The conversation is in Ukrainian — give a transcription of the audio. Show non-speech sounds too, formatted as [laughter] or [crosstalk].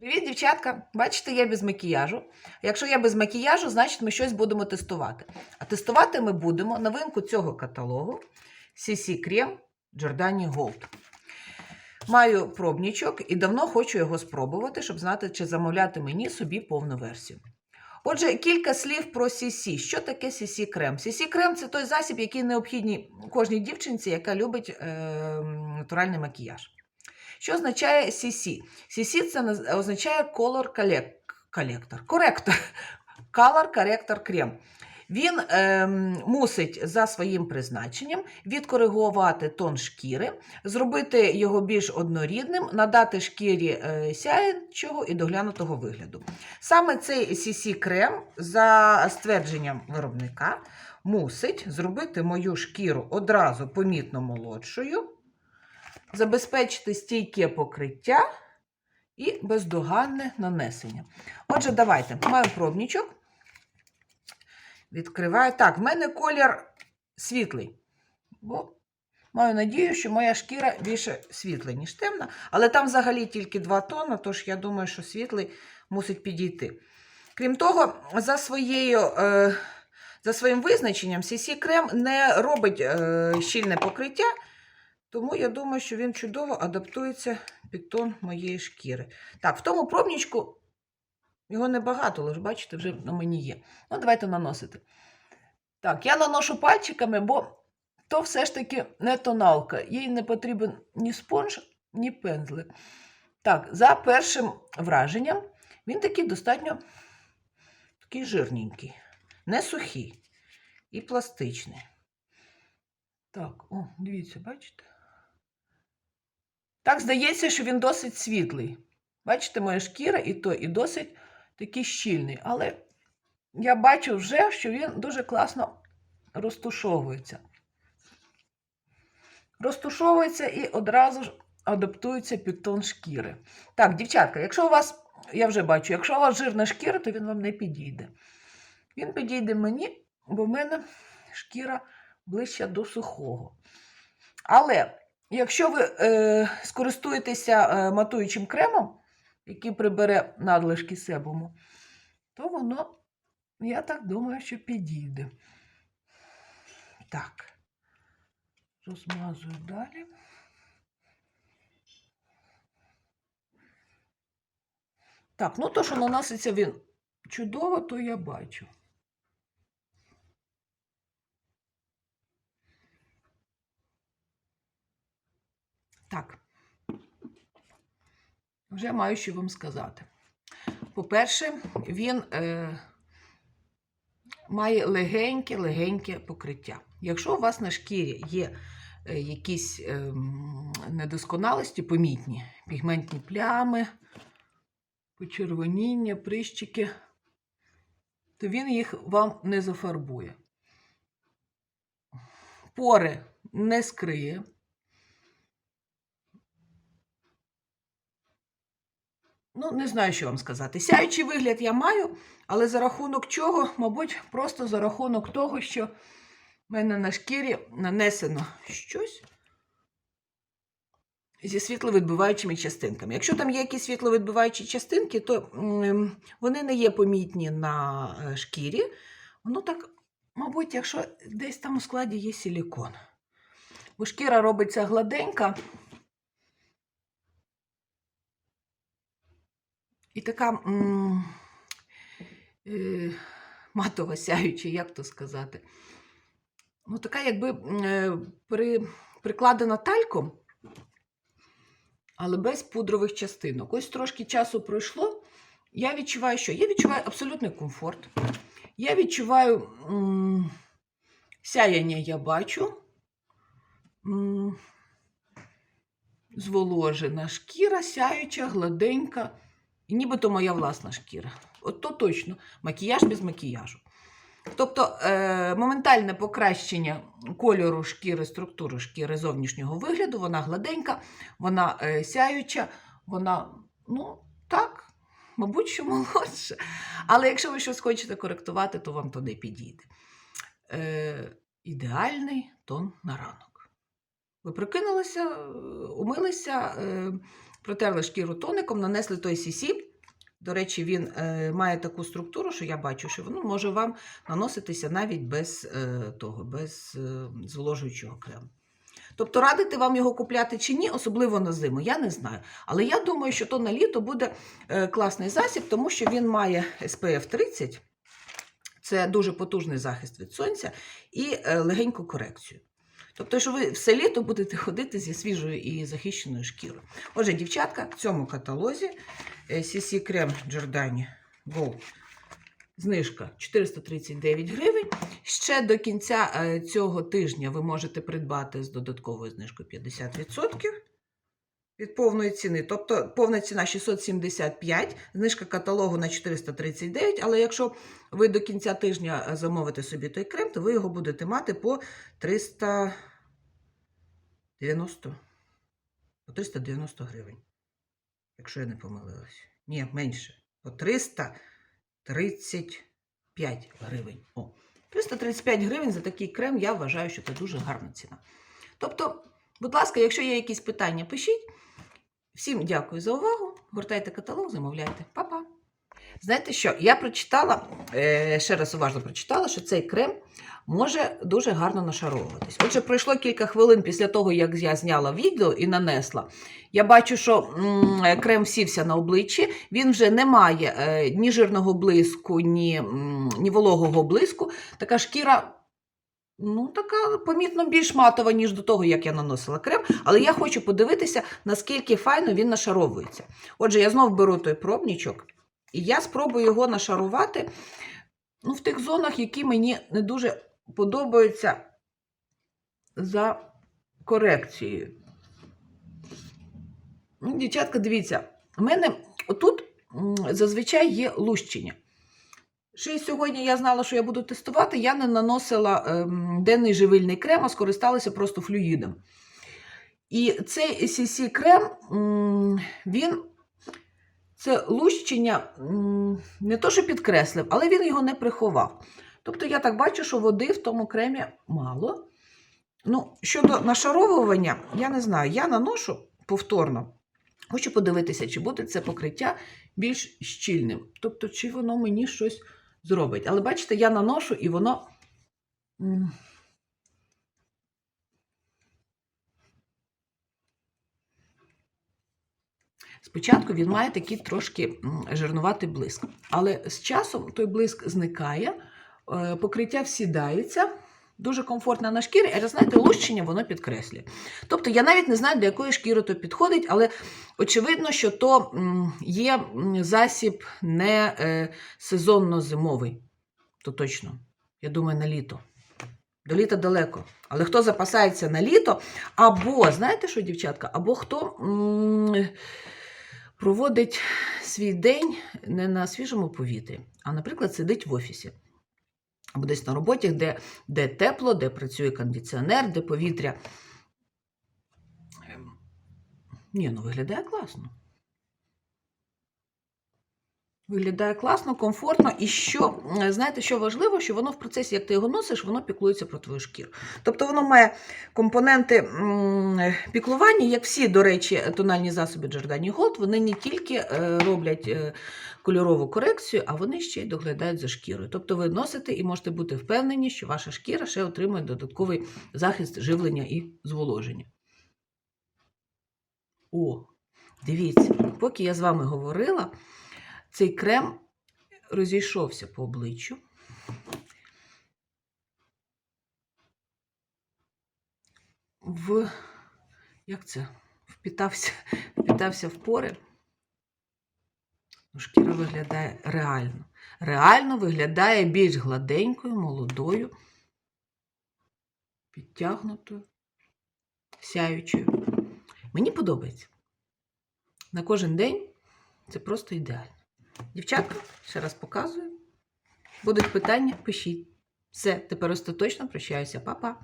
Привіт, дівчатка! Бачите, я без макіяжу. Якщо я без макіяжу, значить ми щось будемо тестувати. А тестувати ми будемо новинку цього каталогу CC Крем Giordani Gold. Маю пробнічок і давно хочу його спробувати, щоб знати, чи замовляти мені собі повну версію. Отже, кілька слів про CC. Що таке CC крем? CC крем це той засіб, який необхідний кожній дівчинці, яка любить е, натуральний макіяж. Що означає CC? CC це означає Color Collect- Collector. Коректор. [laughs] Color Corrector крем. Він ем, мусить за своїм призначенням відкоригувати тон шкіри, зробити його більш однорідним, надати шкірі е, сяючого і доглянутого вигляду. Саме цей CC крем, за ствердженням виробника, мусить зробити мою шкіру одразу помітно молодшою, забезпечити стійке покриття і бездоганне нанесення. Отже, давайте маю пробнічок. Відкриваю. Так, в мене колір світлий. Бо маю надію, що моя шкіра більше світла, ніж темна. Але там взагалі тільки два тони, тож я думаю, що світлий мусить підійти. Крім того, за, своєю, е, за своїм визначенням, CC крем не робить е, щільне покриття, тому я думаю, що він чудово адаптується під тон моєї шкіри. Так, в тому пробнічку його небагато, але ж бачите, вже на мені є. Ну, давайте наносити. Так, я наношу пальчиками, бо то все ж таки не тоналка. Їй не потрібен ні спонж, ні пензлик. Так, за першим враженням, він такий достатньо такий жирненький, не сухий і пластичний. Так, о, дивіться, бачите? Так, здається, що він досить світлий. Бачите, моя шкіра і то, і досить такий щільний. Але я бачу вже, що він дуже класно розтушовується. Розтушовується і одразу ж адаптується під тон шкіри. Так, дівчатка, якщо у вас, я вже бачу, якщо у вас жирна шкіра, то він вам не підійде. Він підійде мені, бо в мене шкіра ближче до сухого. Але якщо ви е, скористуєтеся е, матуючим кремом, який прибере надлишки себуму, то воно, я так думаю, що підійде. Так, розмазую далі. Так, ну то, що наноситься він чудово, то я бачу. Так. Вже маю що вам сказати. По-перше, він е, має легеньке-легеньке покриття. Якщо у вас на шкірі є е, якісь е, недосконалості, помітні, пігментні плями, почервоніння, прищики, то він їх вам не зафарбує. Пори не скриє. Ну, не знаю, що вам сказати. Сяючий вигляд я маю, але за рахунок чого, мабуть, просто за рахунок того, що в мене на шкірі нанесено щось зі світловідбиваючими частинками. Якщо там є якісь світловідбиваючі частинки, то вони не є помітні на е, шкірі. Воно так, мабуть, якщо десь там у складі є силікон. Бо шкіра робиться гладенька. І така е, матово сяюча, як то сказати. Ну, така, якби е, при, прикладена тальком, але без пудрових частинок. Ось трошки часу пройшло. Я відчуваю, що? Я відчуваю абсолютний комфорт. Я відчуваю м, сяяння я бачу. М, зволожена шкіра, сяюча, гладенька. І нібито моя власна шкіра. От то точно, макіяж без макіяжу. Тобто е, моментальне покращення кольору шкіри, структури шкіри зовнішнього вигляду, вона гладенька, вона е, сяюча, вона, ну, так, мабуть, що молодша. Але якщо ви щось хочете коректувати, то вам не підійде. Е, ідеальний тон на ранок. Ви прикинулися, умилися, е, протерли шкіру тоником, нанесли той CC, До речі, він е, має таку структуру, що я бачу, що воно може вам наноситися навіть без е, того, без е, зволожуючого крему. Тобто радити вам його купляти чи ні, особливо на зиму, я не знаю. Але я думаю, що то на літо буде е, класний засіб, тому що він має SPF 30, це дуже потужний захист від сонця і е, легеньку корекцію. Тобто, що ви все літо будете ходити зі свіжою і захищеною шкірою. Отже, дівчатка, в цьому каталозі е, CC крем Giordani Gold знижка 439 гривень. Ще до кінця е, цього тижня ви можете придбати з додатковою знижкою 50% від повної ціни. Тобто повна ціна 675, знижка каталогу на 439, але якщо ви до кінця тижня е, замовите собі той крем, то ви його будете мати по 390, по 390 гривень. Якщо я не помилилась. Ні, менше. По 335 гривень. О, 335 гривень за такий крем, я вважаю, що це дуже гарна ціна. Тобто, будь ласка, якщо є якісь питання, пишіть. Всім дякую за увагу. Гортайте каталог, замовляйте. Па-па. Знаєте що? Я прочитала, е, ще раз уважно прочитала, що цей крем може дуже гарно нашаровуватись. Отже, пройшло кілька хвилин після того, як я зняла відео і нанесла. Я бачу, що крем сівся на обличчі, він вже не має е, ні жирного блиску, ні, ні вологого блиску. Така шкіра. Ну, така помітно більш матова, ніж до того, як я наносила крем. Але я хочу подивитися, наскільки файно він нашаровується. Отже, я знов беру той пробничок, і я спробую його нашарувати ну, в тих зонах, які мені не дуже подобаються за корекцією. Ну, Дівчатка, дивіться, у мене тут зазвичай є лущення. Ще сьогодні я знала, що я буду тестувати, я не наносила ем, денний живильний крем, а скористалася просто флюїдом. І цей CC крем, він це лущення не то, що підкреслив, але він його не приховав. Тобто я так бачу, що води в тому кремі мало. Ну, щодо нашаровування, я не знаю, я наношу повторно. Хочу подивитися, чи буде це покриття більш щільним. Тобто, чи воно мені щось зробить. Але бачите, я наношу і воно. Спочатку він має такий трошки жирнуватий блиск. Але з часом той блиск зникає, е, покриття всідається, дуже комфортно на шкірі, але знаєте, лущення воно підкреслює. Тобто я навіть не знаю, для якої шкіри то підходить, але очевидно, що то є засіб не е, сезонно-зимовий. То точно. Я думаю, на літо. До літа далеко. Але хто запасається на літо, або, знаєте що, дівчатка, або хто м, проводить свій день не на свіжому повітрі, а, наприклад, сидить в офісі. Або десь на роботі, де, де тепло, де працює кондиціонер, де повітря. Ем, Ні, ну виглядає класно. Виглядає класно, комфортно. І що, знаєте, що важливо, що воно в процесі, як ти його носиш, воно піклується про твою шкіру. Тобто воно має компоненти піклування, як всі, до речі, тональні засоби Giordani Gold, вони не тільки е, роблять е, кольорову корекцію, а вони ще й доглядають за шкірою. Тобто ви носите і можете бути впевнені, що ваша шкіра ще отримує додатковий захист живлення і зволоження. О, дивіться, поки я з вами говорила, цей крем розійшовся по обличчю. В як це? Впітався, впітався в пори. Ну, Шкіра виглядає реально. Реально виглядає більш гладенькою, молодою, підтягнутою, сяючою. Мені подобається. На кожен день це просто ідеально. Дівчатка, ще раз показую. Будуть питання, пишіть. Все, тепер остаточно прощаюся. Па-па.